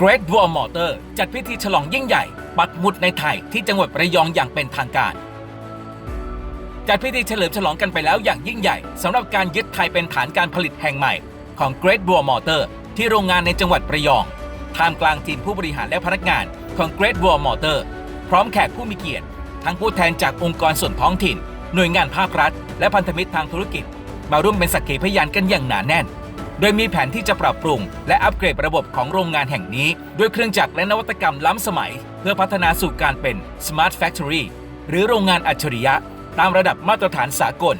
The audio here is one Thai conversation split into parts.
Great Wall Motor จัดพิธีฉลองยิ่งใหญ่ ปักหมุดในไทยที่จังหวัดระยองอย่างเป็นทางการ จัดพิธีเฉลิมฉลองกันไปแล้วอย่างยิ่งใหญ่สำหรับการยึดไทยเป็นฐานการผลิตแห่งใหม่ ของ Great Wall Motor ที่โรงงานในจังหวัดระยองท่ามกลางทีมผู้บริหารและพนักงานของ Great Wall Motor พร้อมแขกผู้มีเกียรติ ทั้งผู้แทนจากองค์กรส่วนท้องถิ่น หน่วยงานภาครัฐ และพันธมิตรทางธุรกิจ มาร่วมเป็นสักขีพยานกันอย่างหนาแน่น โดยมีแผนที่จะปรับปรุง และอัปเกรดระบบของโรงงานแห่งนี้ ด้วยเครื่องจักรและนวัตกรรมล้ำสมัย เพื่อพัฒนาสู่การเป็น Smart Factory หรือโรงงานอัจฉริยะ ตามระดับมาตรฐานสากล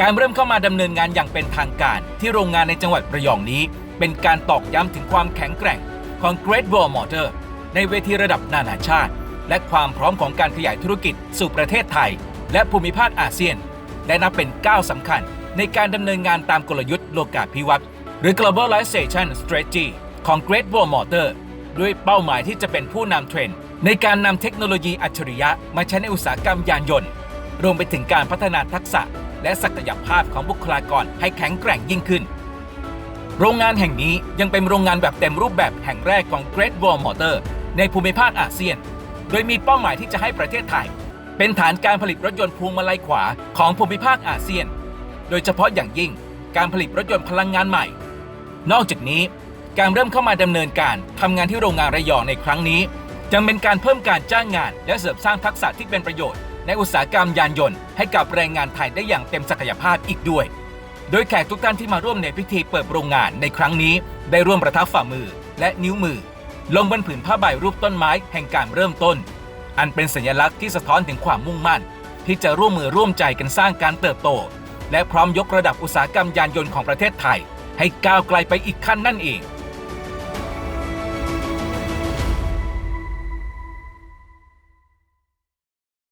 การเริ่มเข้ามาดำเนินงานอย่างเป็นทางการ ที่โรงงานในจังหวัดระยองนี้ เป็นการตอกย้ำถึงความแข็งแกร่งของ Great Wall Motor ในเวทีระดับนานาชาติ และความพร้อมของการขยายธุรกิจสู่ประเทศไทย และภูมิภาคอาเซียน และนับเป็นก้าวสำคัญ ในการดำเนินงานตามกลยุทธ์โลกาภิวัตน์หรือ globalization strategy ของ Great Wall Motor ด้วยเป้าหมายที่จะเป็นผู้นำเทรนด์ในการนำเทคโนโลยีอัจฉริยะมาใช้ในอุตสาหกรรมยานยนต์ รวมไปถึงการพัฒนาทักษะ และศักยภาพของบุคลากรให้แข็งแกร่งยิ่งขึ้น โรงงานแห่งนี้ยังเป็นโรงงานแบบเต็มรูปแบบแห่งแรกของ Great Wall Motor ในภูมิภาคอาเซียน โดยมีเป้าหมายที่จะให้ประเทศไทย เป็นฐานการผลิตรถยนต์พวงมาลัยขวาของภูมิภาคอาเซียน โดยเฉพาะอย่างยิ่งการผลิตรถยนต์พลังงานใหม่ นอกจากนี้ การเริ่มเข้ามาดำเนินการทำงานที่โรงงานระยองในครั้งนี้ยังเป็นการเพิ่มการจ้างงาน และเสริมสร้างทักษะที่เป็นประโยชน์ ในอุตสาหกรรมยานยนต์ให้กับแรงงานไทยได้อย่างเต็มศักยภาพอีกด้วย โดยแขกทุกท่านที่มาร่วมในพิธีเปิดโรงงานในครั้งนี้ ได้ร่วมประทับฝ่ามือและนิ้วมือ ลงบนผืนผ้าใบรูปต้นไม้แห่งการเริ่มต้น อันเป็นสัญลักษณ์ที่สะท้อนถึงความมุ่งมั่น ที่จะร่วมมือร่วมใจกันสร้างการเติบโต และพร้อมยกระดับอุตสาหกรรมยานยนต์ของประเทศไทย ให้ก้าวไกลไปอีกขั้นนั่นเอง